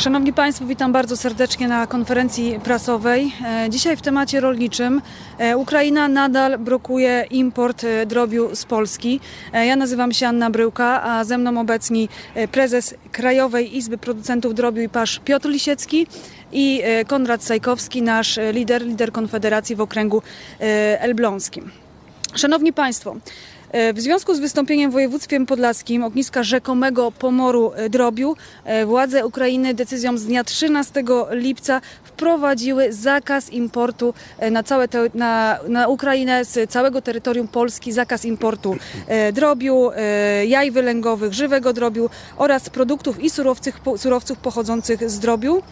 Szanowni Państwo, witam bardzo serdecznie na konferencji prasowej. E, Dzisiaj w temacie rolniczym e, Ukraina nadal blokuje import e, drobiu z Polski. Ja nazywam się Anna Bryłka, a ze mną obecni prezes Krajowej Izby Producentów Drobiu i Pasz Piotr Lisiecki i Konrad Sajkowski, nasz lider, lider Konfederacji w okręgu elbląskim. Szanowni Państwo, w związku z wystąpieniem w województwie podlaskim ogniska rzekomego pomoru e, drobiu, e, władze Ukrainy decyzją z dnia 13 lipca wprowadziły zakaz importu e, na, całe te, na, na Ukrainę z całego terytorium Polski, zakaz importu e, drobiu, e, jaj wylęgowych, żywego drobiu oraz produktów i surowców, surowców pochodzących z drobiu.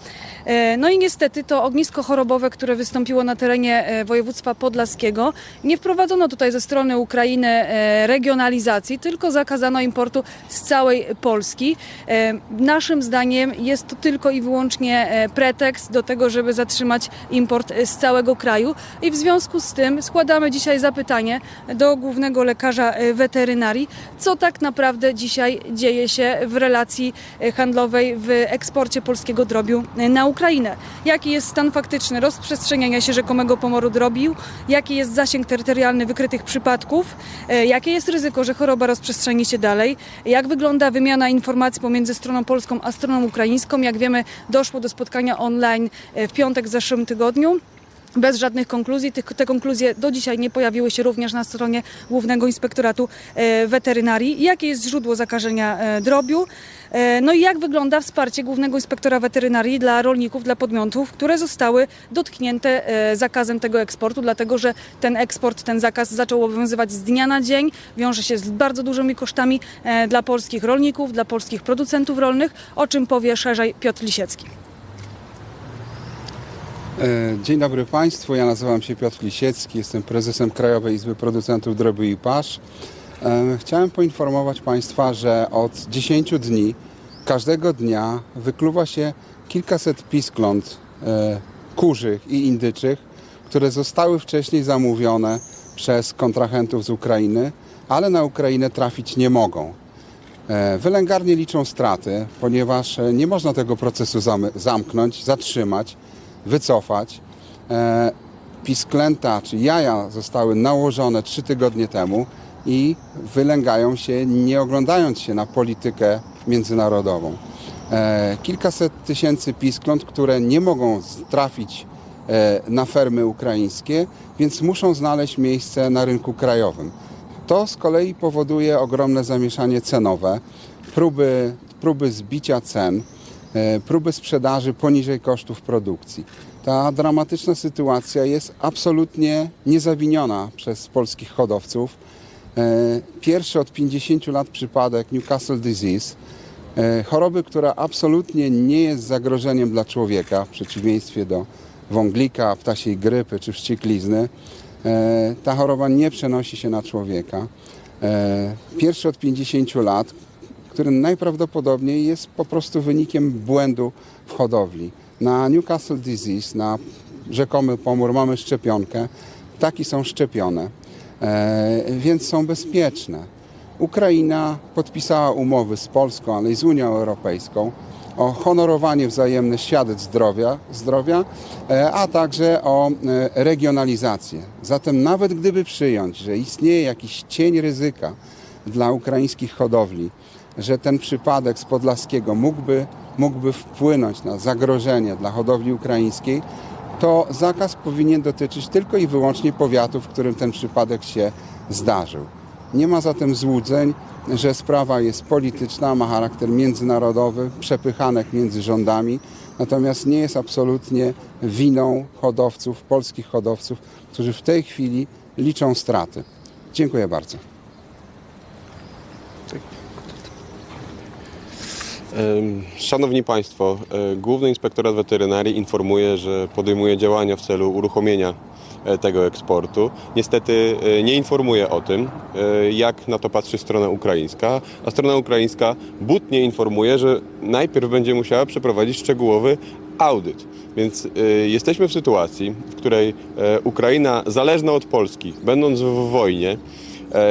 E, No i niestety to ognisko chorobowe, które wystąpiło na terenie e, województwa podlaskiego, nie wprowadzono tutaj ze strony Ukrainy e, regionalizacji, tylko zakazano importu z całej Polski. Naszym zdaniem jest to tylko i wyłącznie pretekst do tego, żeby zatrzymać import z całego kraju i w związku z tym składamy dzisiaj zapytanie do głównego lekarza weterynarii, co tak naprawdę dzisiaj dzieje się w relacji handlowej w eksporcie polskiego drobiu na Ukrainę. Jaki jest stan faktyczny rozprzestrzeniania się rzekomego pomoru drobiu, jaki jest zasięg terytorialny wykrytych przypadków, e, jakie jest ryzyko, że choroba rozprzestrzeni się dalej, jak wygląda wymiana informacji pomiędzy stroną polską a stroną ukraińską. Jak wiemy, doszło do spotkania online e, w piątek w zeszłym tygodniu bez żadnych konkluzji. Te konkluzje do dzisiaj nie pojawiły się również na stronie Głównego Inspektoratu e, Weterynarii. Jakie jest źródło zakażenia e, drobiu? E, No i jak wygląda wsparcie Głównego Inspektora Weterynarii dla rolników, dla podmiotów, które zostały dotknięte zakazem tego eksportu, dlatego że ten eksport, ten zakaz zaczął obowiązywać z dnia na dzień, wiąże się z bardzo dużymi kosztami dla polskich rolników, dla polskich producentów rolnych, o czym powie szerzej Piotr Lisiecki. E, Dzień dobry Państwu, ja nazywam się Piotr Lisiecki, jestem prezesem Krajowej Izby Producentów Drobiu i Pasz. E, Chciałem poinformować Państwa, że od 10 dni, każdego dnia wykluwa się kilkaset piskląt e, kurzych i indyczych, które zostały wcześniej zamówione przez kontrahentów z Ukrainy, ale na Ukrainę trafić nie mogą. Wylęgarnie liczą straty, ponieważ nie można tego procesu zamknąć, zatrzymać, wycofać. E, Pisklęta czy jaja zostały nałożone trzy tygodnie temu i wylęgają się, nie oglądając się na politykę międzynarodową. E, Kilkaset tysięcy piskląt, które nie mogą trafić e, na fermy ukraińskie, więc muszą znaleźć miejsce na rynku krajowym. To z kolei powoduje ogromne zamieszanie cenowe, próby, próby zbicia cen, próby sprzedaży poniżej kosztów produkcji. Ta dramatyczna sytuacja jest absolutnie niezawiniona przez polskich hodowców. E, Pierwszy od 50 lat przypadek Newcastle disease, e, choroby, która absolutnie nie jest zagrożeniem dla człowieka, w przeciwieństwie do wąglika, ptasiej grypy czy wścieklizny. E, Ta choroba nie przenosi się na człowieka. E, Pierwszy od 50 lat, który najprawdopodobniej jest po prostu wynikiem błędu w hodowli. Na Newcastle disease, na rzekomy pomór mamy szczepionkę. Ptaki są szczepione, e, więc są bezpieczne. Ukraina podpisała umowy z Polską, ale i z Unią Europejską o honorowanie wzajemne świadectw zdrowia, zdrowia e, a także o e, regionalizację. Zatem nawet gdyby przyjąć, że istnieje jakiś cień ryzyka dla ukraińskich hodowli, że ten przypadek z Podlaskiego mógłby, mógłby wpłynąć na zagrożenie dla hodowli ukraińskiej, to zakaz powinien dotyczyć tylko i wyłącznie powiatów, w którym ten przypadek się zdarzył. Nie ma zatem złudzeń, że sprawa jest polityczna, ma charakter międzynarodowy, przepychanek między rządami, natomiast nie jest absolutnie winą hodowców, polskich hodowców, którzy w tej chwili liczą straty. Dziękuję bardzo. Szanowni Państwo, e, Główny Inspektorat Weterynarii informuje, że podejmuje działania w celu uruchomienia e, tego eksportu. Niestety e, nie informuje o tym, jak na to patrzy strona ukraińska, a strona ukraińska butnie informuje, że najpierw będzie musiała przeprowadzić szczegółowy audyt. Więc jesteśmy w sytuacji, w której Ukraina, zależna od Polski, będąc w wojnie,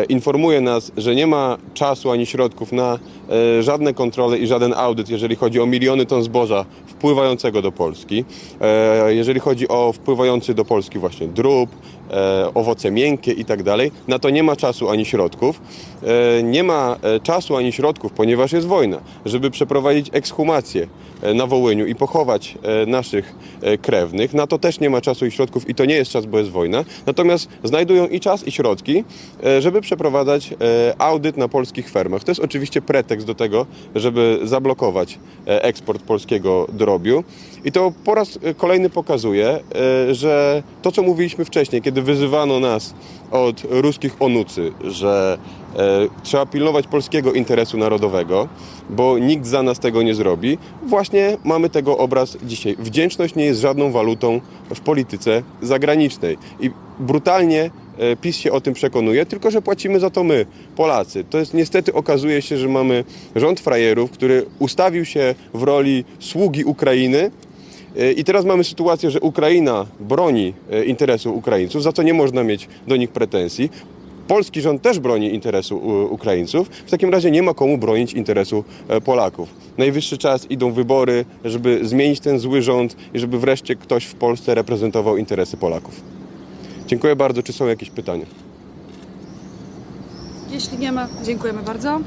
informuje nas, że nie ma czasu ani środków na żadne kontrole i żaden audyt, jeżeli chodzi o miliony ton zboża wpływającego do Polski, e, jeżeli chodzi o wpływający do Polski właśnie drób, e, owoce miękkie i tak dalej, na to nie ma czasu ani środków. E, Nie ma e, czasu ani środków, ponieważ jest wojna, żeby przeprowadzić ekshumację e, na Wołyniu i pochować e, naszych e, krewnych. Na to też nie ma czasu i środków i to nie jest czas, bo jest wojna. Natomiast znajdują i czas i środki, e, żeby przeprowadzać e, audyt na polskich fermach. To jest oczywiście pretekst do tego, żeby zablokować e, eksport polskiego drobiu. I to po raz e, kolejny pokazuje, e, że to, co mówiliśmy wcześniej, kiedy wyzywano nas od ruskich onucy, że trzeba pilnować polskiego interesu narodowego, bo nikt za nas tego nie zrobi, właśnie mamy tego obraz dzisiaj. Wdzięczność nie jest żadną walutą w polityce zagranicznej. I brutalnie PiS się o tym przekonuje, tylko że płacimy za to my, Polacy. To jest niestety okazuje się, że mamy rząd frajerów, który ustawił się w roli sługi Ukrainy, E, I teraz mamy sytuację, że Ukraina broni e, interesu Ukraińców, za co nie można mieć do nich pretensji. Polski rząd też broni interesu Ukraińców. W takim razie nie ma komu bronić interesu e, Polaków. Najwyższy czas idą wybory, żeby zmienić ten zły rząd i żeby wreszcie ktoś w Polsce reprezentował interesy Polaków. Dziękuję bardzo. Czy są jakieś pytania? Jeśli nie ma, dziękujemy bardzo.